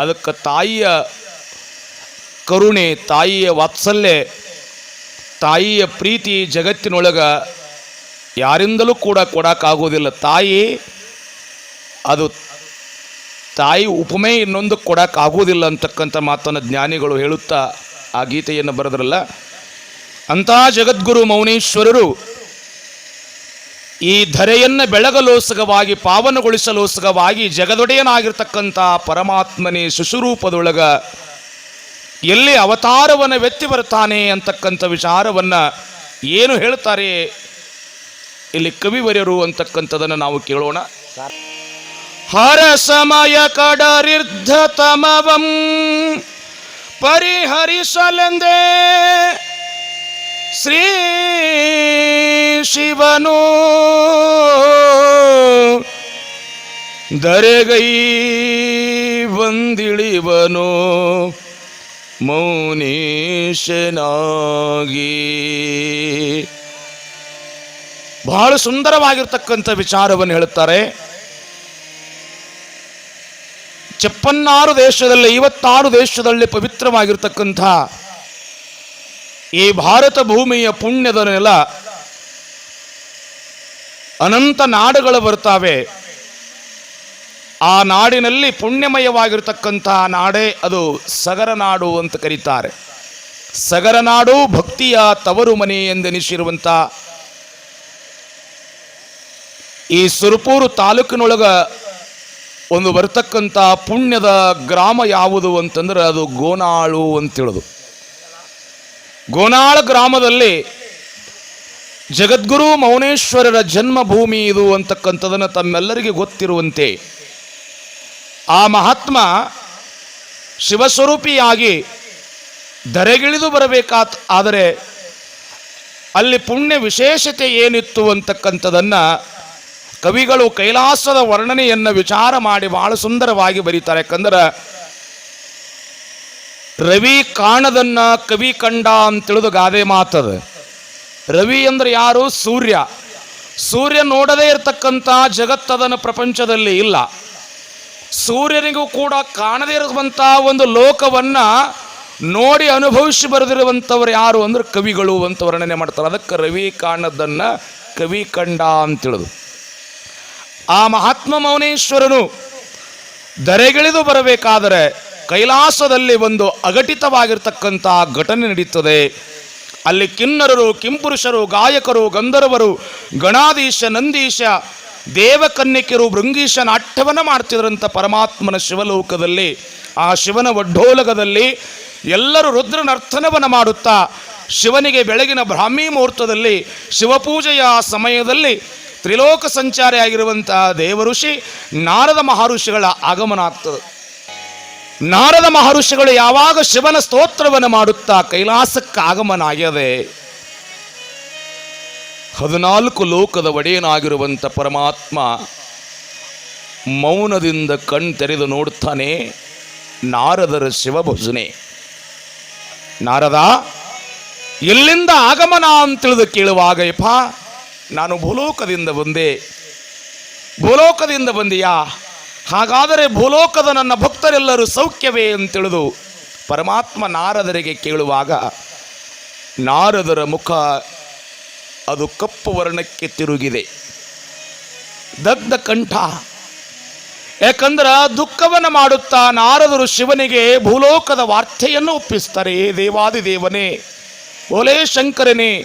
ಅದಕ್ಕೆ ತಾಯಿಯ ಕರುಣೆ, ತಾಯಿಯ ವಾತ್ಸಲ್ಯ, ತಾಯಿಯ ಪ್ರೀತಿ ಜಗತ್ತಿನೊಳಗ ಯಾರಿಂದಲೂ ಕೂಡ ಕೊಡೋಕ್ಕಾಗೋದಿಲ್ಲ ತಾಯಿ, ಅದು ತಾಯಿ ಉಪಮೆ ಇನ್ನೊಂದು ಕೊಡೋಕ್ಕಾಗೋದಿಲ್ಲ ಅಂತಕ್ಕಂಥ ಮಾತನ್ನು ಜ್ಞಾನಿಗಳು ಹೇಳುತ್ತಾ ಆ ಗೀತೆಯನ್ನು ಬರೆದ್ರಲ್ಲ ಅಂತಹ ಜಗದ್ಗುರು ಮೌನೇಶ್ವರರು ಈ ಧರೆಯನ್ನು ಬೆಳಗಲೋಸಗವಾಗಿ ಪಾವನಗೊಳಿಸಲೋಸಗವಾಗಿ ಜಗದೊಡೆಯನಾಗಿರ್ತಕ್ಕಂಥ ಪರಮಾತ್ಮನೇ ಶುಶುರೂಪದೊಳಗ ಎಲ್ಲಿ ಅವತಾರವನ್ನು ವ್ಯಕ್ತಿ ಬರ್ತಾನೆ ಅಂತಕ್ಕಂಥ ವಿಚಾರವನ್ನು ಏನು ಹೇಳ್ತಾರೆ? ಇಲ್ಲಿ ಕವಿವರ್ಯರು ಅಂತಕ್ಕಂಥದನ್ನು ನಾವು ಕೇಳೋಣ. ಹರ ಸಮಯ ಕಡರಿರ್ಧ ತಮವಂ ಪರಿಹರಿಸಲೆಂದೇ ಶ್ರೀ ಶಿವನು. ದರೆಗೈ ಬಂದಿಳಿವನು ಮೌನೀಶನಾಗಿ. ಬಹಳ ಸುಂದರವಾಗಿರ್ತಕ್ಕಂಥ ವಿಚಾರವನ್ನು ಹೇಳುತ್ತಾರೆ. ಚಪ್ಪನ್ನಾರು ದೇಶದಲ್ಲಿ ಐವತ್ತಾರು ದೇಶದಲ್ಲಿ ಪವಿತ್ರವಾಗಿರ್ತಕ್ಕಂಥ ಈ ಭಾರತ ಭೂಮಿಯ ಪುಣ್ಯದ ನೆಲ ಅನಂತ ನಾಡುಗಳು ಬರ್ತಾವೆ ಆ ನಾಡಿನಲ್ಲಿ ಪುಣ್ಯಮಯವಾಗಿರ್ತಕ್ಕಂಥ ನಾಡೇ ಅದು ಸಗರ ನಾಡು ಅಂತ ಕರೀತಾರೆ. ಸಗರ ನಾಡು ಭಕ್ತಿಯ ತವರು ಮನೆ ಎಂದೆನಿಸಿರುವಂಥ ಈ ಸುರಪೂರು ತಾಲೂಕಿನೊಳಗ ಒಂದು ಬರ್ತಕ್ಕಂಥ ಪುಣ್ಯದ ಗ್ರಾಮ ಯಾವುದು ಅಂತಂದ್ರೆ ಅದು ಗೋನಾಳು ಅಂತೇಳೋದು ಗೋನಾಳ ಗ್ರಾಮದಲ್ಲಿ ಜಗದ್ಗುರು ಮೌನೇಶ್ವರರ ಜನ್ಮಭೂಮಿ ಇದು ಅಂತಕ್ಕಂಥದನ್ನು ತಮ್ಮೆಲ್ಲರಿಗೆ ಗೊತ್ತಿರುವಂತೆ ಆ ಮಹಾತ್ಮ ಶಿವಸ್ವರೂಪಿಯಾಗಿ ಧರೆಗಿಳಿದು ಬರಬೇಕಾತ್, ಆದರೆ ಅಲ್ಲಿ ಪುಣ್ಯ ವಿಶೇಷತೆ ಏನಿತ್ತು ಅಂತಕ್ಕಂಥದನ್ನು ಕವಿಗಳು ಕೈಲಾಸದ ವರ್ಣನೆಯನ್ನು ವಿಚಾರ ಮಾಡಿ ಬಹಳ ಸುಂದರವಾಗಿ ಬರೀತಾರೆ. ಯಾಕಂದ್ರೆ ರವಿ ಕಾಣದನ್ನ ಕವಿ ಕಂಡ ಅಂತೇಳಿದು ಗಾದೆ ಮಾತದ. ರವಿ ಅಂದ್ರೆ ಯಾರು? ಸೂರ್ಯ. ಸೂರ್ಯ ನೋಡದೇ ಇರತಕ್ಕಂಥ ಜಗತ್ತದನ ಪ್ರಪಂಚದಲ್ಲಿ ಇಲ್ಲ. ಸೂರ್ಯನಿಗೂ ಕೂಡ ಕಾಣದೇ ಇರುವಂಥ ಒಂದು ಲೋಕವನ್ನ ನೋಡಿ ಅನುಭವಿಸಿ ಬರೆದಿರುವಂಥವ್ರು ಯಾರು ಅಂದ್ರೆ ಕವಿಗಳು ಅಂತ ವರ್ಣನೆ ಮಾಡ್ತಾರೆ. ಅದಕ್ಕೆ ರವಿ ಕಾಣದನ್ನ ಕವಿ ಕಂಡ ಅಂತೇಳುದು. ಆ ಮಹಾತ್ಮ ಮೌನೇಶ್ವರನು ದರೆಗಿಳಿದು ಬರಬೇಕಾದರೆ ಕೈಲಾಸದಲ್ಲಿ ಒಂದು ಅಘಟಿತವಾಗಿರ್ತಕ್ಕಂಥ ಘಟನೆ ನಡೀತದೆ. ಅಲ್ಲಿ ಕಿನ್ನರರು, ಕಿಂಪುರುಷರು, ಗಾಯಕರು, ಗಂಧರ್ವರು, ಗಣಾಧೀಶ, ನಂದೀಶ, ದೇವಕನ್ಯಕಿರು ಭೃಂಗೀಶ ನಾಟ್ಯವನ್ನು ಮಾಡ್ತಿದ್ರಂಥ ಪರಮಾತ್ಮನ ಶಿವಲೋಕದಲ್ಲಿ. ಆ ಶಿವನ ವಡ್ಡೋಲಗದಲ್ಲಿ ಎಲ್ಲರೂ ರುದ್ರ ನರ್ತನವನ್ನು ಮಾಡುತ್ತಾ ಶಿವನಿಗೆ ಬೆಳಗಿನ ಬ್ರಾಹ್ಮಿ ಮುಹೂರ್ತದಲ್ಲಿ, ಶಿವಪೂಜೆಯ ಸಮಯದಲ್ಲಿ ತ್ರಿಲೋಕ ಸಂಚಾರಿಯಾಗಿರುವಂತಹ ದೇವಋಷಿ ನಾರದ ಮಹರ್ಷಿಗಳ ಆಗಮನ ಆಗ್ತದೆ. ನಾರದ ಮಹರ್ಷಿಗಳು ಯಾವಾಗ ಶಿವನ ಸ್ತೋತ್ರವನ್ನು ಮಾಡುತ್ತಾ ಕೈಲಾಸಕ್ಕೆ ಆಗಮನ ಆಗ್ಯದೆ ಹದಿನಾಲ್ಕು ಲೋಕದ ಒಡೆಯನಾಗಿರುವಂಥ ಪರಮಾತ್ಮ ಮೌನದಿಂದ ಕಣ್ ತೆರೆದು ನೋಡ್ತಾನೆ ನಾರದರ ಶಿವಭಜನೆ. ನಾರದ, ಎಲ್ಲಿಂದ ಆಗಮನ ಅಂತೇಳಿದು ಕೇಳುವಾಗ, ಯಪ್ಪ, ನಾನು ಭೂಲೋಕದಿಂದ ಬಂದೆ. ಭೂಲೋಕದಿಂದ ಬಂದೆಯಾ? ಹಾಗಾದರೆ ಭೂಲೋಕದ ನನ್ನ ಭಕ್ತರೆಲ್ಲರೂ ಸೌಖ್ಯವೇ ಅಂತೇಳಿದು ಪರಮಾತ್ಮ ನಾರದರಿಗೆ ಕೇಳುವಾಗ ನಾರದರ ಮುಖ ಅದು ಕಪ್ಪು ವರ್ಣಕ್ಕೆ ತಿರುಗಿದೆ. ದಗ್ಧ ಕಂಠ. ಯಾಕಂದ್ರೆ ದುಃಖವನ್ನು ಮಾಡುತ್ತಾ ನಾರದರು ಶಿವನಿಗೆ ಭೂಲೋಕದ ವಾರ್ತೆಯನ್ನು ಒಪ್ಪಿಸ್ತಾರೆ ದೇವಾದಿ ದೇವನೇ ಓಲೇ ಶಂಕರನೇ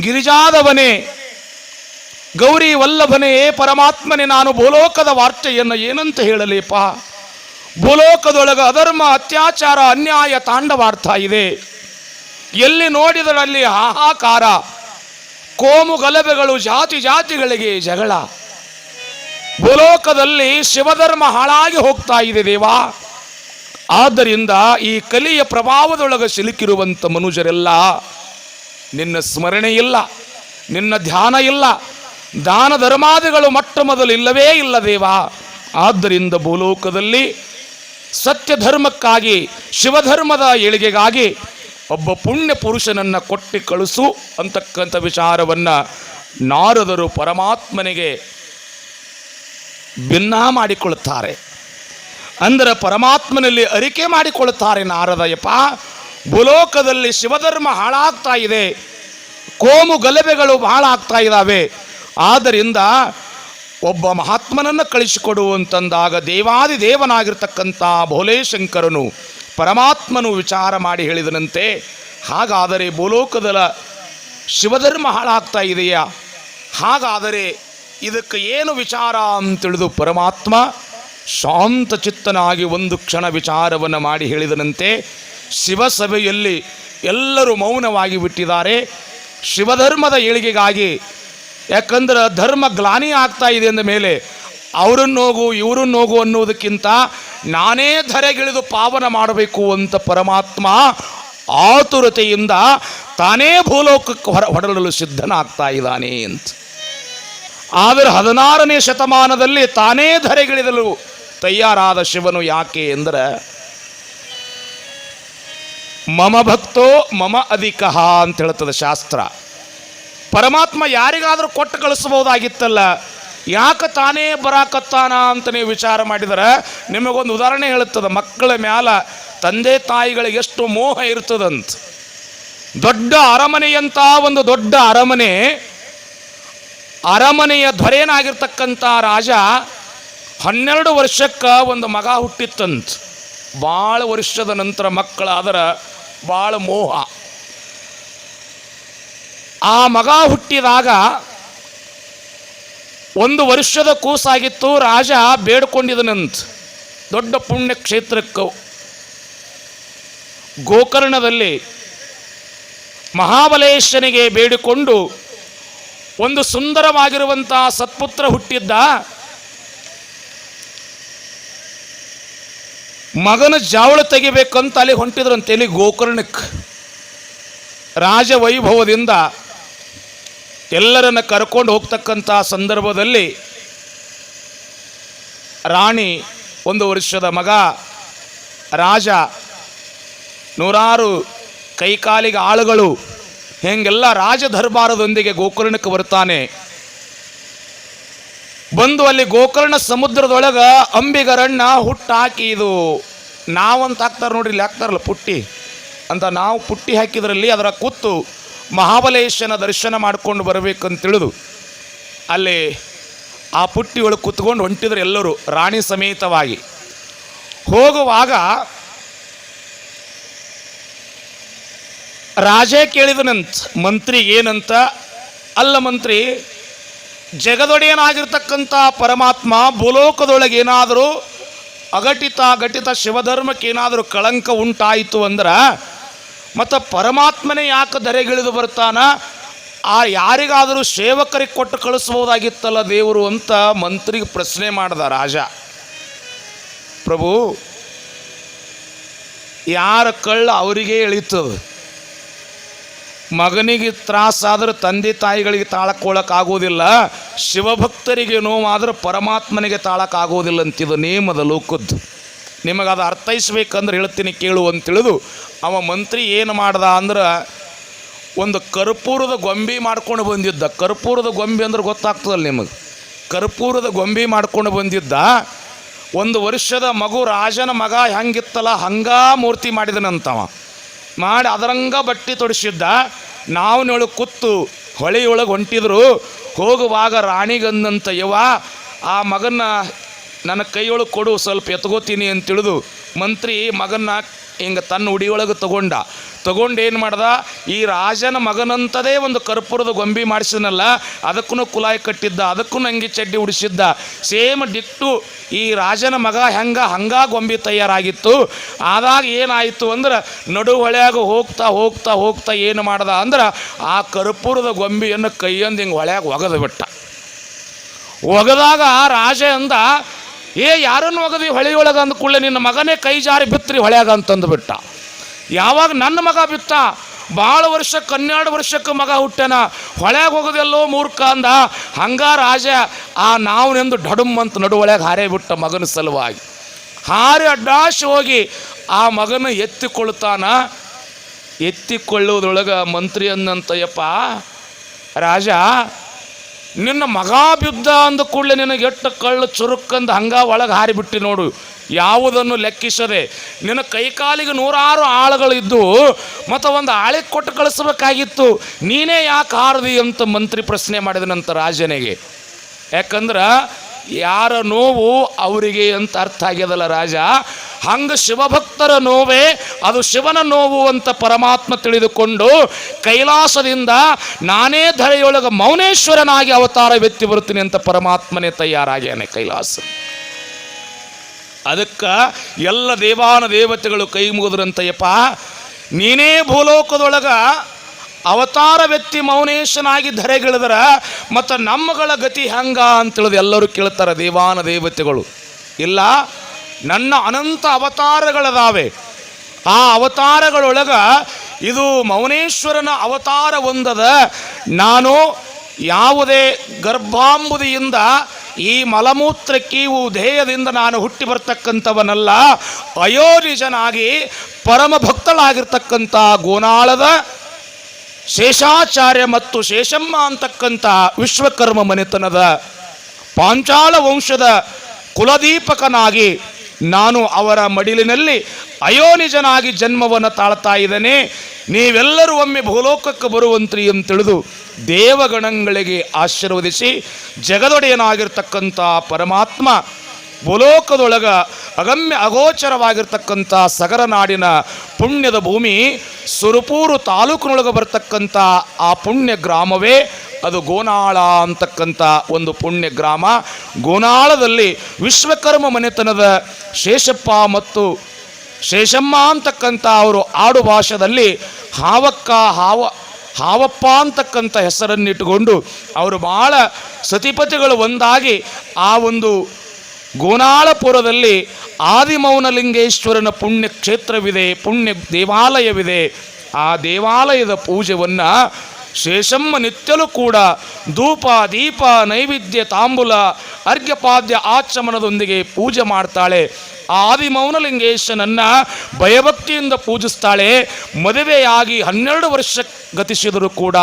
ಗಿರಿಜಾದವನೇ ಗೌರಿ ವಲ್ಲಭನೇ ಪರಮಾತ್ಮನೇ, ನಾನು ಭೂಲೋಕದ ವಾರ್ತೆಯನ್ನು ಏನಂತ ಹೇಳಲೇಪ ಭೂಲೋಕದೊಳಗ ಅಧರ್ಮ, ಅತ್ಯಾಚಾರ, ಅನ್ಯಾಯ, ತಾಂಡವಾರ್ಥ ಇದೆ. ಎಲ್ಲಿ ನೋಡಿದರಲ್ಲಿ ಹಾಹಾಕಾರ, ಕೋಮು ಗಲಭೆಗಳು ಜಾತಿ ಜಾತಿಗಳಿಗೆ ಜಗಳ. ಭೂಲೋಕದಲ್ಲಿ ಶಿವಧರ್ಮ ಹಾಳಾಗಿ ಹೋಗ್ತಾ ಇದೆ ದೇವಾ. ಆದ್ದರಿಂದ ಈ ಕಲಿಯ ಪ್ರಭಾವದೊಳಗೆ ಸಿಲುಕಿರುವಂಥ ಮನುಜರೆಲ್ಲ, ನಿನ್ನ ಸ್ಮರಣೆ ಇಲ್ಲ, ನಿನ್ನ ಧ್ಯಾನ ಇಲ್ಲ ದಾನ ಧರ್ಮಾದಿಗಳು ಮೊಟ್ಟ ಮೊದಲು ಇಲ್ಲವೇ ಇಲ್ಲ ದೇವ. ಆದ್ದರಿಂದ ಭೂಲೋಕದಲ್ಲಿ ಸತ್ಯ ಧರ್ಮಕ್ಕಾಗಿ ಶಿವಧರ್ಮದ ಏಳಿಗೆಗಾಗಿ ಒಬ್ಬ ಪುಣ್ಯ ಪುರುಷನನ್ನು ಕೊಟ್ಟು ಕಳಿಸು ಅಂತಕ್ಕಂಥ ವಿಚಾರವನ್ನು ನಾರದರು ಪರಮಾತ್ಮನಿಗೆ ಭಿನ್ನ ಮಾಡಿಕೊಳ್ಳುತ್ತಾರೆ ಅಂದರೆ ಪರಮಾತ್ಮನಲ್ಲಿ ಅರಿಕೆ ಮಾಡಿಕೊಳ್ಳುತ್ತಾರೆ ನಾರದಯ್ಯಪ್ಪ. ಭೂಲೋಕದಲ್ಲಿ ಶಿವಧರ್ಮ ಹಾಳಾಗ್ತಾ ಇದೆ. ಕೋಮು ಗಲಭೆಗಳು ಹಾಳಾಗ್ತಾ ಇದ್ದಾವೆ ಆದ್ದರಿಂದ ಒಬ್ಬ ಮಹಾತ್ಮನನ್ನು ಕಳಿಸಿಕೊಡು ಅಂತಂದಾಗ ದೇವಾದಿ ದೇವನಾಗಿರ್ತಕ್ಕಂಥ ಭೋಲೇಶಂಕರನು ಪರಮಾತ್ಮನು ವಿಚಾರ ಮಾಡಿ ಹೇಳಿದನಂತೆ, ಹಾಗಾದರೆ ಭೂಲೋಕದ ಶಿವಧರ್ಮ ಹಾಳಾಗ್ತಾ ಇದೆಯಾ? ಹಾಗಾದರೆ ಇದಕ್ಕೆ ಏನು ವಿಚಾರ ಅಂತ ತಿಳಿದು ಪರಮಾತ್ಮ ಶಾಂತ ಚಿತ್ತನಾಗಿ ಒಂದು ಕ್ಷಣ ವಿಚಾರವನ್ನು ಮಾಡಿ ಹೇಳಿದನಂತೆ, ಶಿವಸಭೆಯಲ್ಲಿ ಎಲ್ಲರೂ ಮೌನವಾಗಿ ಬಿಟ್ಟಿದ್ದಾರೆ. ಶಿವಧರ್ಮದ ಏಳಿಗೆಗಾಗಿ ಯಾಕಂದ್ರೆ ಧರ್ಮ ಗ್ಲಾನಿ ಆಗ್ತಾ ಇದೆ ಅಂದ ಮೇಲೆ ಅವರನ್ನೋಗು ಇವರನ್ನೋಗು ಅನ್ನೋದಕ್ಕಿಂತ ನಾನೇ ಧರೆಗಿಳಿದು ಪಾವನ ಮಾಡಬೇಕು ಅಂತ ಪರಮಾತ್ಮ ಆತುರತೆಯಿಂದ ತಾನೇ ಭೂಲೋಕಕ್ಕೆ ಹೊರ ಹೊರಡಲು ಸಿದ್ಧನಾಗ್ತಾ ಇದ್ದಾನೆ ಅಂತ. ಆದರೆ ಹದಿನಾರನೇ ಶತಮಾನದಲ್ಲಿ ತಾನೇ ಧರೆಗಿಳಿದಲು ತಯಾರಾದ ಶಿವನು ಯಾಕೆ ಎಂದರೆ ಮಮ ಭಕ್ತೋ ಮಮ ಅಧಿಕ ಅಂತ ಹೇಳ್ತದೆ ಶಾಸ್ತ್ರ. ಪರಮಾತ್ಮ ಯಾರಿಗಾದರೂ ಕೊಟ್ಟು ಕಳಿಸ್ಬೋದಾಗಿತ್ತಲ್ಲ ಯಾಕೆ ತಾನೇ ಬರಾಕತ್ತಾನ ಅಂತ ನೀವು ವಿಚಾರ ಮಾಡಿದರೆ, ನಿಮಗೊಂದು ಉದಾಹರಣೆ ಹೇಳುತ್ತದೆ, ಮಕ್ಕಳ ಮ್ಯಾಲ ತಂದೆ ತಾಯಿಗಳಿಗೆ ಎಷ್ಟು ಮೋಹ ಇರ್ತದಂತ. ದೊಡ್ಡ ಅರಮನೆಯಂತ ಒಂದು ದೊಡ್ಡ ಅರಮನೆ, ಅರಮನೆಯ ದೊರೆಯನಾಗಿರ್ತಕ್ಕಂಥ ರಾಜ ಹನ್ನೆರಡು ವರ್ಷಕ್ಕೆ ಒಂದು ಮಗ ಹುಟ್ಟಿತ್ತಂತ. ಭಾಳ ವರ್ಷದ ನಂತರ ಮಕ್ಕಳಾದರ ಭಾಳ ಮೋಹ. ಆ ಮಗ ಹುಟ್ಟಿದಾಗ ಒಂದು ವರ್ಷದ ಕೂಸಾಗಿತ್ತು, ರಾಜ ಬೇಡ್ಕೊಂಡಿದನಂತ ದೊಡ್ಡ ಪುಣ್ಯ ಕ್ಷೇತ್ರಕ್ಕೆ ಗೋಕರ್ಣದಲ್ಲಿ ಮಹಾಬಲೇಶನಿಗೆ ಬೇಡಿಕೊಂಡು ಒಂದು ಸುಂದರವಾಗಿರುವಂಥ ಸತ್ಪುತ್ರ ಹುಟ್ಟಿದ್ದ ಮಗನ ಜಾವಳ ತೆಗಿಬೇಕಂತ ಅಲ್ಲಿ ಹೊಂಟಿದ್ರಂತೆ ಇಲ್ಲಿ ಗೋಕರ್ಣಕ್ಕೆ. ರಾಜ ವೈಭವದಿಂದ ಎಲ್ಲರನ್ನ ಕರ್ಕೊಂಡು ಹೋಗ್ತಕ್ಕಂಥ ಸಂದರ್ಭದಲ್ಲಿ ರಾಣಿ, ಒಂದು ವರ್ಷದ ಮಗ, ರಾಜ, ನೂರಾರು ಕೈಕಾಲಿಗೆ ಆಳುಗಳು, ಹೆಂಗೆಲ್ಲ ರಾಜ ದರ್ಬಾರದೊಂದಿಗೆ ಗೋಕರ್ಣಕ್ಕೆ ಬರ್ತಾನೆ. ಬಂದು ಅಲ್ಲಿ ಗೋಕರ್ಣ ಸಮುದ್ರದೊಳಗೆ ಅಂಬಿಗರಣ್ಣ ಹುಟ್ಟಾಕಿ ಇದು ನಾವಂತ ಹಾಕ್ತಾರೆ ನೋಡ್ರಿ, ಇಲ್ಲಿ ಹಾಕ್ತಾರಲ್ಲ ಪುಟ್ಟಿ ಅಂತ ನಾವು ಪುಟ್ಟಿ ಹಾಕಿದ್ರಲ್ಲಿ ಅದರ ಕೂತು ಮಹಾಬಲೇಶನ ದರ್ಶನ ಮಾಡ್ಕೊಂಡು ಬರಬೇಕಂತ ತಿಳಿದು ಅಲ್ಲಿ ಆ ಪುಟ್ಟಿ ಒಳಗೆ ಕೂತ್ಕೊಂಡು ಹೊಂಟಿದ್ರು ಎಲ್ಲರೂ, ರಾಣಿ ಸಮೇತವಾಗಿ. ಹೋಗುವಾಗ ರಾಜೇ ಕೇಳಿದನಂತ, ಮಂತ್ರಿ ಏನಂತ? ಅಲ್ಲ ಮಂತ್ರಿ, ಜಗದೊಡೆಯನಾಗಿರ್ತಕ್ಕಂಥ ಪರಮಾತ್ಮ ಭೂಲೋಕದೊಳಗೆ ಏನಾದರೂ ಅಘಟಿತ ಘಟಿತ ಶಿವಧರ್ಮಕ್ಕೇನಾದರೂ ಕಳಂಕ ಉಂಟಾಯಿತು ಅಂದ್ರೆ ಮತ್ತು ಪರಮಾತ್ಮನೇ ಯಾಕೆ ಧರೆಗಿಳಿದು ಬರ್ತಾನ? ಆ ಯಾರಿಗಾದರೂ ಸೇವಕರಿಗೆ ಕೊಟ್ಟು ಕಳಿಸ್ಬೋದಾಗಿತ್ತಲ್ಲ ದೇವರು ಅಂತ ಮಂತ್ರಿಗೆ ಪ್ರಶ್ನೆ ಮಾಡ್ದ ರಾಜ. ಪ್ರಭು, ಯಾರ ಕಳ್ಳ ಅವರಿಗೆ ಎಳೀತದೆ ಮಗನಿಗೆ ತ್ರಾಸಾದ್ರೆ ತಂದೆ ತಾಯಿಗಳಿಗೆ ತಾಳಕ್ಕೊಳ್ಳೋಕ್ಕಾಗೋದಿಲ್ಲ ಶಿವಭಕ್ತರಿಗೆ ನೋವಾದ್ರೆ ಪರಮಾತ್ಮನಿಗೆ ತಾಳಕ್ಕಾಗೋದಿಲ್ಲ ಅಂತಿದು ನೇಮದ ಲೋಕದ್ದು. ನಿಮಗೆ ಅದು ಅರ್ಥೈಸ್ಬೇಕಂದ್ರೆ ಹೇಳ್ತೀನಿ ಕೇಳು ಅಂತ ತಿಳಿದು, ಅವ ಮಂತ್ರಿ ಏನು ಮಾಡ್ದ ಅಂದ್ರೆ ಒಂದು ಕರ್ಪೂರದ ಗೊಂಬೆ ಮಾಡ್ಕೊಂಡು ಬಂದಿದ್ದ. ಕರ್ಪೂರದ ಗೊಂಬೆ ಅಂದ್ರೆ ಗೊತ್ತಾಗ್ತದಲ್ಲ ನಿಮಗೆ? ಕರ್ಪೂರದ ಗೊಂಬೆ ಮಾಡ್ಕೊಂಡು ಬಂದಿದ್ದ, ಒಂದು ವರ್ಷದ ಮಗು ರಾಜನ ಮಗ ಹೆಂಗಿತ್ತಲ್ಲ, ಹಂಗಾ ಮೂರ್ತಿ ಮಾಡಿದನಂತವ. ಮಾಡಿ ಅದರಂಗ ಬಟ್ಟೆ ತೊಡಿಸಿದ್ದ ನಾವನೊಳಗೆ ಕೂತು ಹೊಳೆಯೊಳಗೆ ಹೊಂಟಿದ್ರು, ಹೋಗುವಾಗ ರಾಣಿಗಂದಂತ ಯುವ ಆ ಮಗನ್ನ ನನ್ನ ಕೈಯೊಳಗೆ ಕೊಡು, ಸ್ವಲ್ಪ ಎತ್ಕೋತೀನಿ ಅಂತ ತಿಳಿದು ಮಂತ್ರಿ ಮಗನ್ನ ಹಿಂಗೆ ತನ್ನ ಉಡಿಯೊಳಗೆ ತಗೊಂಡ. ತಗೊಂಡು ಏನು ಮಾಡ್ದ? ಈ ರಾಜನ ಮಗನಂತದೇ ಒಂದು ಕರ್ಪೂರದ ಗೊಂಬಿ ಮಾಡಿಸಿದನಲ್ಲ ಅದಕ್ಕೂ ಕುಲಾಯಿ ಕಟ್ಟಿದ್ದ ಅದಕ್ಕೂ ಅಂಗಿ ಚಡ್ಡಿ ಉಡಿಸಿದ್ದ. ಸೇಮ್ ಡಿಟ್ಟು ಈ ರಾಜನ ಮಗ ಹೆಂಗ ಹಂಗ ಗೊಂಬಿ ತಯಾರಾಗಿತ್ತು. ಆದಾಗ ಏನಾಯಿತು ಅಂದ್ರೆ ನಡು ಹೊಳೆಯಾಗ ಹೋಗ್ತಾ ಹೋಗ್ತಾ ಹೋಗ್ತಾ ಏನು ಮಾಡ್ದ ಅಂದ್ರೆ ಆ ಕರ್ಪೂರದ ಗೊಂಬಿಯನ್ನು ಕೈಯೊಂದು ಹಿಂಗೆ ಹೊಳೆಯಾಗ ಒಗೆದು ಬಿಟ್ಟ. ಒಗೆದಾಗ ರಾಜ ಅಂದ ಏ, ಯಾರನ್ನು ಒಗದಿ ಹೊಳೆಯೊಳಗೆ ಅಂದ ಕೂಡಲೇ ನಿನ್ನ ಮಗನೇ ಕೈ ಜಾರಿ ಬಿತ್ತರಿ ಹೊಳೆಯಾಗ ಅಂತಂದು ಬಿಟ್ಟ. ಯಾವಾಗ ನನ್ನ ಮಗ ಬಿತ್ತ ಭಾಳ ವರ್ಷಕ್ಕೆ, ಹನ್ನೆರಡು ವರ್ಷಕ್ಕೆ ಮಗ ಹುಟ್ಟ್ಯಾನ, ಹೊಳ್ಯಾಗ ಹೋಗೋದೆಲ್ಲೋ ಮೂರ್ಖ ಅಂದ, ಹಂಗ ರಾಜ, ಆ ನಾವನೆಂದು ಡಡುಮ್ ಅಂತ ನಡುವೊಳಗೆ ಹಾರೇ ಬಿಟ್ಟ ಮಗನ ಸಲುವಾಗಿ. ಹಾರಿ ಅಡ್ಡಾಶ್ ಹೋಗಿ ಆ ಮಗನ ಎತ್ತಿಕೊಳ್ತಾನ ಎತ್ತಿಕೊಳ್ಳುವುದರೊಳಗೆ ಮಂತ್ರಿ ಅಂದಂತಯ್ಯಪ್ಪ ರಾಜ ನಿನ್ನ ಮಗ ಬಿದ್ದ ಅಂದ ಕೂಡಲೇ ನಿನಗೆ ಎಟ್ಟ ಕಳ್ಳು ಚುರುಕಂದು ಹಂಗ ಒಳಗೆ ಹಾರಿಬಿಟ್ಟು ನೋಡು. ಯಾವುದನ್ನು ಲೆಕ್ಕಿಸದೆ. ನಿನ್ನ ಕೈಕಾಲಿಗೆ ನೂರಾರು ಆಳುಗಳಿದ್ದು, ಮತ್ತು ಒಂದು ಆಳೆ ಕೊಟ್ಟು ಕಳಿಸ್ಬೇಕಾಗಿತ್ತು. ನೀನೇ ಯಾಕೆ ಹಾರದಿ ಅಂತ ಮಂತ್ರಿ ಪ್ರಶ್ನೆ ಮಾಡಿದನಂತ ರಾಜನಿಗೆ. ಯಾಕಂದ್ರೆ ಯಾರ ನೋವು ಅವರಿಗೆ ಅಂತ ಅರ್ಥ ಆಗ್ಯದಲ್ಲ ರಾಜ? ಹಂಗ ಶಿವಭಕ್ತರ ನೋವೇ, ಅದು ಶಿವನ ನೋವು ಅಂತ ಪರಮಾತ್ಮ ತಿಳಿದುಕೊಂಡು ಕೈಲಾಸದಿಂದ ನಾನೇ ಧರೆಯೊಳಗೆ ಮೌನೇಶ್ವರನಾಗಿ ಅವತಾರ ವ್ಯಕ್ತಿ ಬರ್ತೀನಿ ಅಂತ ಪರಮಾತ್ಮನೇ ತಯಾರಾಗ್ಯಾನೆ ಕೈಲಾಸ. ಅದಕ್ಕೆ ಎಲ್ಲ ದೇವಾನ ದೇವತೆಗಳು ಕೈ ಮುಗಿದ್ರಂತಯ್ಯಪ್ಪ, ನೀನೇ ಭೂಲೋಕದೊಳಗ ಅವತಾರ ವ್ಯಕ್ತಿ ಮೌನೇಶನಾಗಿ ಧರೆಗಿಳಿದ್ರ, ಮತ್ತು ನಮ್ಮಗಳ ಗತಿ ಹೆಂಗ ಅಂತೇಳಿದು ಎಲ್ಲರೂ ಕೇಳ್ತಾರೆ, ದೇವಾನ ದೇವತೆಗಳು. ಇಲ್ಲ, ನನ್ನ ಅನಂತ ಅವತಾರಗಳದಾವೆ. ಆ ಅವತಾರಗಳೊಳಗ ಇದು ಮೌನೇಶ್ವರನ ಅವತಾರ ಒಂದದ. ನಾನು ಯಾವುದೇ ಗರ್ಭಾಂಬುದಿಯಿಂದ ಈ ಮಲಮೂತ್ರಕ್ಕೆ ಇವು ಧ್ಯೇಯದಿಂದ ನಾನು ಹುಟ್ಟಿ ಬರ್ತಕ್ಕಂಥವನಲ್ಲ ಪರಮ ಭಕ್ತಳಾಗಿರ್ತಕ್ಕಂಥ ಗೋನಾಳದ ಶೇಷಾಚಾರ್ಯ ಮತ್ತು ಶೇಷಮ್ಮ ಅಂತಕ್ಕಂಥ ವಿಶ್ವಕರ್ಮ ಮನೆತನದ ಪಾಂಚಾಲ ವಂಶದ ಕುಲದೀಪಕನಾಗಿ ನಾನು ಅವರ ಮಡಿಲಿನಲ್ಲಿ ಅಯೋನಿಜನಾಗಿ ಜನ್ಮವನ್ನು ತಾಳ್ತಾ ಇದ್ದೇನೆ. ನೀವೆಲ್ಲರೂ ಒಮ್ಮೆ ಭೂಲೋಕಕ್ಕೆ ಬರುವಂತ್ರಿ ಅಂತ ತಿಳಿದು ದೇವಗಣಗಳಿಗೆ ಆಶೀರ್ವದಿಸಿ ಜಗದೊಡೆಯನಾಗಿರ್ತಕ್ಕಂಥ ಪರಮಾತ್ಮ ಭೂಲೋಕದೊಳಗ ಅಗಮ್ಯ ಅಗೋಚರವಾಗಿರ್ತಕ್ಕಂಥ ಸಗರ ನಾಡಿನ ಪುಣ್ಯದ ಭೂಮಿ ಸುರಪೂರು ತಾಲೂಕಿನೊಳಗೆ ಬರ್ತಕ್ಕಂಥ ಆ ಪುಣ್ಯ ಗ್ರಾಮವೇ ಅದು ಗೋನಾಳ ಅಂತಕ್ಕಂಥ ಒಂದು ಪುಣ್ಯ ಗ್ರಾಮ. ಗೋನಾಳದಲ್ಲಿ ವಿಶ್ವಕರ್ಮ ಮನೆತನದ ಶೇಷಪ್ಪ ಮತ್ತು ಶೇಷಮ್ಮ ಅಂತಕ್ಕಂಥ ಅವರು ಆಡು ಭಾಷೆಯಲ್ಲಿ ಹಾವಕ್ಕ, ಹಾವ, ಹಾವಪ್ಪ ಅಂತಕ್ಕಂಥ ಹೆಸರನ್ನಿಟ್ಟುಕೊಂಡು ಅವರು ಭಾಳ ಸತಿಪತಿಗಳು ಒಂದಾಗಿ ಆ ಒಂದು ಗೋನಾಳಪುರದಲ್ಲಿ ಆದಿಮೌನಲಿಂಗೇಶ್ವರನ ಪುಣ್ಯ ಕ್ಷೇತ್ರವಿದೆ ಪುಣ್ಯ ದೇವಾಲಯವಿದೆ ಆ ದೇವಾಲಯದ ಪೂಜೆಯನ್ನು ಶೇಷಮ್ಮ ನಿತ್ಯಲೂ ಕೂಡ ಧೂಪ, ದೀಪ, ನೈವೇದ್ಯ, ತಾಂಬೂಲ, ಅರ್ಘ್ಯಪಾದ್ಯ ಆಚಮನದೊಂದಿಗೆ ಪೂಜೆ ಮಾಡ್ತಾಳೆ. ಆದಿಮೌನಲಿಂಗೇಶನನ್ನ ಭಯಭಕ್ತಿಯಿಂದ ಪೂಜಿಸ್ತಾಳೆ. ಮದುವೆಯಾಗಿ ಹನ್ನೆರಡು ವರ್ಷ ಗತಿಸಿದರೂ ಕೂಡ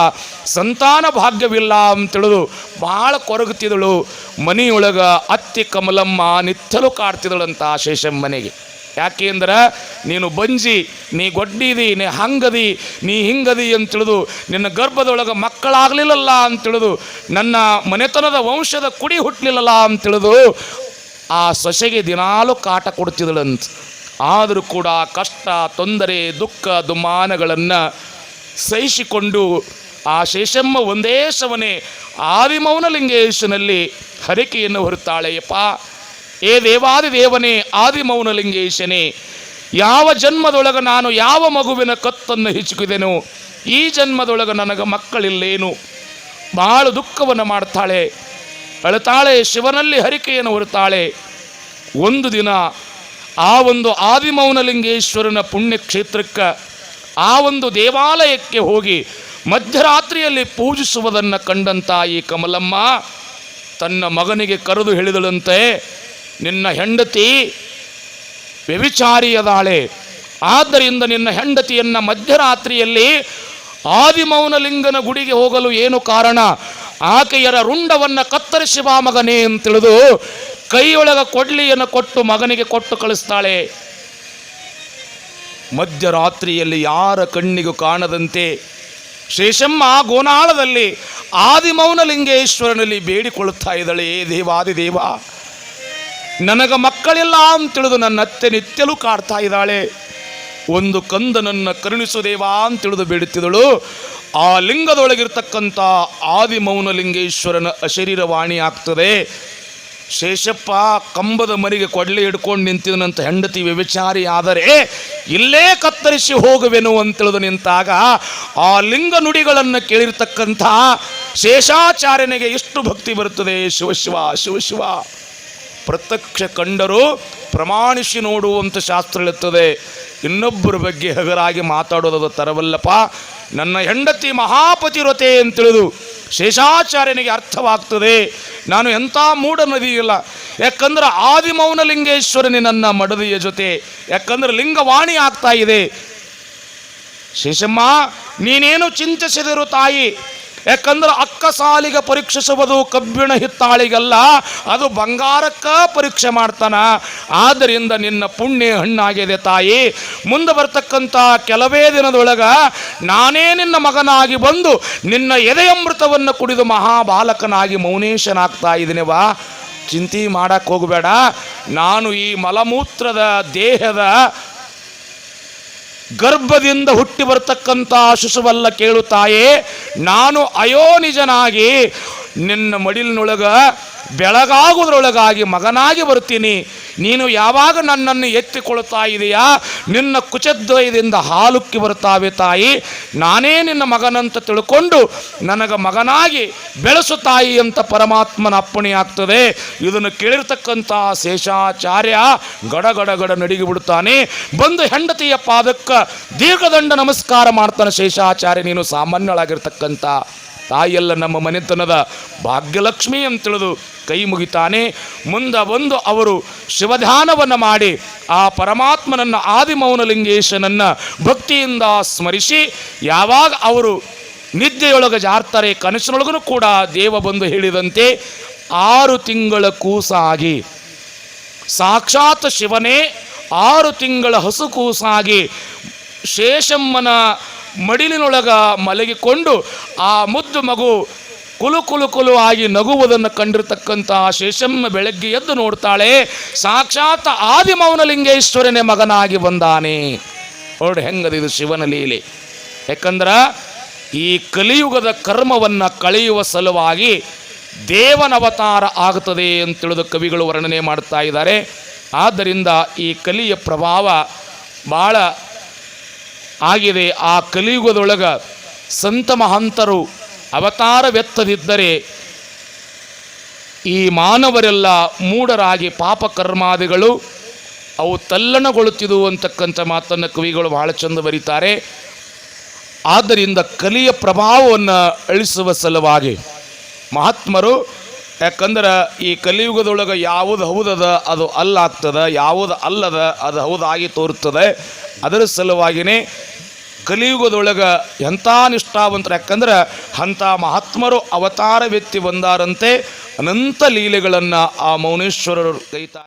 ಸಂತಾನ ಭಾಗ್ಯವಿಲ್ಲ ಅಂತೇಳಿದು ಭಾಳ ಕೊರಗುತ್ತಿದಳು ಮನೆಯೊಳಗ ಅತ್ತಿ ಕಮಲಮ್ಮ ನಿತ್ತಲು ಕಾಡ್ತಿದಳಂತ ಶೇಷಮ್ಮನೆಗೆ. ಯಾಕೆ ಅಂದ್ರೆ, ನೀನು ಬಂಜಿ, ನೀ ಗೊಡ್ಡಿದಿ, ನೀ ಹಂಗದಿ, ನೀ ಹಿಂಗದಿ ಅಂತ ತಿಳಿದು ನಿನ್ನ ಗರ್ಭದೊಳಗೆ ಮಕ್ಕಳಾಗಲಿಲ್ಲಲ್ಲ ತಿಳಿದು ನನ್ನ ಮನೆತನದ ವಂಶದ ಕುಡಿ ಹುಟ್ಟಲಿಲ್ಲಲ್ಲ ತಿಳಿದು ಆ ಸೊಸೆಗೆ ದಿನಾಲು ಕಾಟ ಕೊಡ್ತಿದ್ದಳಂತ ಆದರೂ ಕೂಡ ಕಷ್ಟ, ತೊಂದರೆ, ದುಃಖ ದುಮಾನಗಳನ್ನು ಸಹಿಸಿಕೊಂಡು ಆ ಶೇಷಮ್ಮ ಒಂದೇ ಶವನೇ ಆದಿಮೌನಲಿಂಗೇಶನಲ್ಲಿ ಹರಿಕೆಯನ್ನು ಹೊರುತ್ತಾಳೆಯಪ್ಪ ಏ ದೇವಾದಿ ದೇವನೇ, ಆದಿಮೌನಲಿಂಗೇಶನೇ, ಯಾವ ಜನ್ಮದೊಳಗೆ ನಾನು ಯಾವ ಮಗುವಿನ ಕತ್ತನ್ನು ಹಿಚುಕಿದೆನೋ ಈ ಜನ್ಮದೊಳಗೆ ನನಗೆ ಮಕ್ಕಳಿಲ್ಲೇನು? ಭಾಳ ದುಃಖವನ್ನು ಮಾಡ್ತಾಳೆ. ಅಳತಾಳೆ ಶಿವನಲ್ಲಿ ಹರಿಕೆಯನ್ನು ಹೊರತಾಳೆ ಒಂದು ದಿನ ಆ ಒಂದು ಆದಿಮೌನಲಿಂಗೇಶ್ವರನ ಪುಣ್ಯಕ್ಷೇತ್ರಕ್ಕೆ ಆ ಒಂದು ದೇವಾಲಯಕ್ಕೆ ಹೋಗಿ ಮಧ್ಯರಾತ್ರಿಯಲ್ಲಿ ಪೂಜಿಸುವುದನ್ನು ಕಂಡಂತ ಈ ಕಮಲಮ್ಮ ತನ್ನ ಮಗನಿಗೆ ಕರೆದು ಹೇಳಿದಳಂತೆ, ನಿನ್ನ ಹೆಂಡತಿ ವ್ಯವಿಚಾರಿಯದಾಳೆ ಆದ್ದರಿಂದ ನಿನ್ನ ಹೆಂಡತಿಯನ್ನು ಮಧ್ಯರಾತ್ರಿಯಲ್ಲಿ ಆದಿಮೌನಲಿಂಗನ ಗುಡಿಗೆ ಹೋಗಲು ಏನು ಕಾರಣ? ಆಕೆಯರ ರುಂಡವನ್ನು ಕತ್ತರಿಸಿ ಬಾ ಮಗನೇ ತಿಳಿದು ಕೈಯೊಳಗ ಕೊಡ್ಲಿಯನ್ನು ಕೊಟ್ಟು ಮಗನಿಗೆ ಕೊಟ್ಟು ಕಳಿಸ್ತಾಳೆ. ಮಧ್ಯರಾತ್ರಿಯಲ್ಲಿ ಯಾರ ಕಣ್ಣಿಗೂ ಕಾಣದಂತೆ ಶೇಷಮ್ಮ ಗೋನಾಳದಲ್ಲಿ ಆದಿಮೌನಲಿಂಗೇಶ್ವರನಲ್ಲಿ ಬೇಡಿಕೊಳ್ಳುತ್ತಾ ಇದ್ದಾಳೆ, ಏ ದೇವಾದಿ ದೇವ, ನನಗ ಮಕ್ಕಳಿಲ್ಲ ಅಂತ ತಿಳಿದು ನನ್ನ ಅತ್ತೆ ನಿತ್ಯಲೂ ಕಾಡ್ತಾ ಇದ್ದಾಳೆ. ಒಂದು ಕಂದನನ್ನು ಕರುಣಿಸು ದೇವಾ ಅಂತ ತಿಳಿದು ಬೇಡುತ್ತಿದ್ದಳು. ಆ ಲಿಂಗದೊಳಗಿರ್ತಕ್ಕಂಥ ಆದಿಮೌನಲಿಂಗೇಶ್ವರನ ಅಶರೀರವಾಣಿ ಆಗ್ತದೆ. ಶೇಷಪ್ಪ ಕಂಬದ ಮರಿಗೆ ಕೊಡಲಿ ಹಿಡ್ಕೊಂಡು ನಿಂತಿದನಂತ ಹೆಂಡತಿ ವ್ಯಭಿಚಾರಿ ಆದರೆ ಇಲ್ಲೇ ಕತ್ತರಿಸಿ ಹೋಗುವೆನು ಅಂತೇಳಿದು ನಿಂತಾಗ ಆ ಲಿಂಗ ನುಡಿಗಳನ್ನು ಕೇಳಿರ್ತಕ್ಕಂಥ ಶೇಷಾಚಾರ್ಯನಿಗೆ ಎಷ್ಟು ಭಕ್ತಿ ಬರುತ್ತದೆ. ಶಿವಶಿವ ಶಿವಶಿವ ಪ್ರತ್ಯಕ್ಷ ಕಂಡರು ಪ್ರಮಾಣಿಸಿ ನೋಡುವಂಥ ಶಾಸ್ತ್ರ ಹೇಳುತ್ತದೆ ಇನ್ನೊಬ್ಬರ ಬಗ್ಗೆ ಹಗರಾಗಿ ಮಾತಾಡೋದು ತರವಲ್ಲಪ್ಪ. ನನ್ನ ಹೆಂಡತಿ ಮಹಾಪತಿವ್ರತೆ ಅಂತೇಳಿದು ಶೇಷಾಚಾರ್ಯನಿಗೆ ಅರ್ಥವಾಗ್ತದೆ. ನಾನು ಎಂಥ ಮೂಢ ನದಿಯಿಲ್ಲ ಯಾಕಂದ್ರೆ ಆದಿಮೌನಲಿಂಗೇಶ್ವರನೇ ನನ್ನ ಮಡದಿಯ ಜೊತೆ. ಯಾಕಂದ್ರೆ ಲಿಂಗವಾಣಿ ಆಗ್ತಾ ಇದೆ. ಶೇಷಮ್ಮ, ನೀನೇನು ಚಿಂತಿಸಿದರು ತಾಯಿ? ಯಾಕಂದ್ರೆ ಅಕ್ಕ ಸಾಲಿಗೆ ಪರೀಕ್ಷಿಸುವುದು ಕಬ್ಬಿಣ ಹಿತ್ತಾಳಿಗಲ್ಲ, ಅದು ಬಂಗಾರಕ್ಕ ಪರೀಕ್ಷೆ ಮಾಡ್ತಾನ. ಆದ್ದರಿಂದ ನಿನ್ನ ಪುಣ್ಯ ಹಣ್ಣಾಗಿದೆ ತಾಯಿ. ಮುಂದೆ ಬರ್ತಕ್ಕಂಥ ಕೆಲವೇ ದಿನದೊಳಗ ನಾನೇ ನಿನ್ನ ಮಗನಾಗಿ ಬಂದು ನಿನ್ನ ಎದೆಯಮೃತವನ್ನು ಕುಡಿದು ಮಹಾಬಾಲಕನಾಗಿ ಮೌನೇಶನಾಗ್ತಾ ಇದ್ದೀನಿವಾ ಚಿಂತೆ ಮಾಡಕ್ಕೆ ಹೋಗಬೇಡ. ನಾನು ಈ ಮಲಮೂತ್ರದ ದೇಹದ ಗರ್ಭದಿಂದ ಹುಟ್ಟಿ ಬರ್ತಕ್ಕಂಥ ಶಿಶುವಲ್ಲ ಕೇಳುತ್ತಾಯೇ ತಾಯೇ ನಾನು ಅಯೋನಿಜನಾಗಿ ನಿನ್ನ ಮಡಿಲಿನೊಳಗ ಬೆಳಗಾಗುವುದರೊಳಗಾಗಿ ಮಗನಾಗಿ ಬರ್ತೀನಿ ನೀನು ಯಾವಾಗ ನನ್ನನ್ನು ಎತ್ತಿಕೊಳ್ಳುತ್ತಾ ಇದೆಯಾ? ನಿನ್ನ ಕುಚದ್ವಯದಿಂದ ಹಾಲುಕ್ಕಿ ಬರುತ್ತಾವೆ ತಾಯಿ. ನಾನೇ ನಿನ್ನ ಮಗನಂತ ತಿಳ್ಕೊಂಡು ನನಗೆ ಮಗನಾಗಿ ಬೆಳೆಸು ತಾಯಿ ಅಂತ ಪರಮಾತ್ಮನ ಅಪ್ಪಣೆ ಆಗ್ತದೆ. ಇದನ್ನು ಕೇಳಿರ್ತಕ್ಕಂಥ ಶೇಷಾಚಾರ್ಯ ಗಡಗಡಗಡ ಗಡ ಗಡ ನಡಿಗೆ ಬಿಡುತ್ತಾನೆ. ಬಂದು ಹೆಂಡತಿಯ ಪಾದಕ್ಕೆ ದೀರ್ಘದಂಡ ನಮಸ್ಕಾರ ಮಾಡ್ತಾನೆ ಶೇಷಾಚಾರ್ಯ. ನೀನು ಸಾಮಾನ್ಯಳಾಗಿರ್ತಕ್ಕಂಥ ತಾಯಿಯಲ್ಲ ನಮ್ಮ ಮನೆತನದ ಭಾಗ್ಯಲಕ್ಷ್ಮಿ ಅಂತ ತಿಳಿದು ಕೈ ಮುಗಿತಾನೆ. ಮುಂದೆ ಬಂದು ಅವರು ಶಿವಧ್ಯಾನವನ್ನು ಮಾಡಿ ಆ ಪರಮಾತ್ಮನನ್ನು ಆದಿಮೌನಲಿಂಗೇಶನನ್ನು ಭಕ್ತಿಯಿಂದ ಸ್ಮರಿಸಿ ಯಾವಾಗ ಅವರು ನಿದ್ದೆಯೊಳಗೆ ಜಾರ್ತಾರೆ ಕನಸಿನೊಳಗೂ ಕೂಡ ದೇವ ಬಂದು ಹೇಳಿದಂತೆ ಆರು ತಿಂಗಳ ಕೂಸಾಗಿ. ಸಾಕ್ಷಾತ್ ಶಿವನೇ ಆರು ತಿಂಗಳ ಹಸು ಕೂಸಾಗಿ ಶೇಷಮ್ಮನ ಮಡಿಲಿನೊಳಗ ಮಲಗಿಕೊಂಡು ಆ ಮುದ್ದು ಮಗು ಕುಲು ಕುಲು ಕುಲು ಆಗಿ ನಗುವುದನ್ನು ಕಂಡಿರ್ತಕ್ಕಂಥ ಶೇಷಮ್ಮ ಬೆಳಗ್ಗೆ ಎದ್ದು ನೋಡ್ತಾಳೆ, ಸಾಕ್ಷಾತ್ ಆದಿಮೌನಲಿಂಗೇಶ್ವರನೇ ಮಗನಾಗಿ ಬಂದಾನೆ. ಹೊರಡು ಹೆಂಗದಿದು ಶಿವನ ಲೀಲೆ. ಯಾಕಂದ್ರೆ ಈ ಕಲಿಯುಗದ ಕರ್ಮವನ್ನು ಕಳೆಯುವ ಸಲುವಾಗಿ ದೇವನವತಾರ ಆಗುತ್ತದೆ ಅಂತ ತಿಳಿದು ಕವಿಗಳು ವರ್ಣನೆ ಮಾಡ್ತಾ ಇದ್ದಾರೆ. ಆದ್ದರಿಂದ ಈ ಕಲಿಯ ಪ್ರಭಾವ ಭಾಳ ಆಗಿದೆ. ಆ ಕಲಿಯುಗದೊಳಗ ಸಂತ ಮಹಂತರು ಅವತಾರವೆತ್ತದಿದ್ದರೆ ಈ ಮಾನವರೆಲ್ಲ ಮೂಢರಾಗಿ ಪಾಪ ಕರ್ಮಾದಿಗಳು ಅವು ತಲ್ಲಣಗೊಳ್ಳುತ್ತಿದ್ದವು ಅಂತಕ್ಕಂಥ ಮಾತನ್ನು ಕವಿಗಳು ಬಹಳ ಚಂದ ಬರೀತಾರೆ. ಆದ್ದರಿಂದ ಕಲಿಯ ಪ್ರಭಾವವನ್ನು ಅಳಿಸುವ ಸಲುವಾಗಿ ಮಹಾತ್ಮರು ಯಾಕಂದ್ರೆ ಈ ಕಲಿಯುಗದೊಳಗೆ ಯಾವುದು ಹೌದದ ಅದು ಅಲ್ಲಾಗ್ತದ, ಯಾವುದು ಅಲ್ಲದ ಅದು ಹೌದಾಗಿ ತೋರುತ್ತದೆ. ಅದರ ಸಲುವಾಗಿಯೇ ಕಲಿಯುಗದೊಳಗೆ ಎಂಥ ನಿಷ್ಠಾವಂತರು, ಯಾಕಂದ್ರೆ ಅಂಥ ಮಹಾತ್ಮರು ಅವತಾರ ವ್ಯಕ್ತಿ ಬಂದಾರಂತೆ. ಅನಂತ ಲೀಲೆಗಳನ್ನು ಆ ಮೌನೇಶ್ವರರು ಕೈತಾ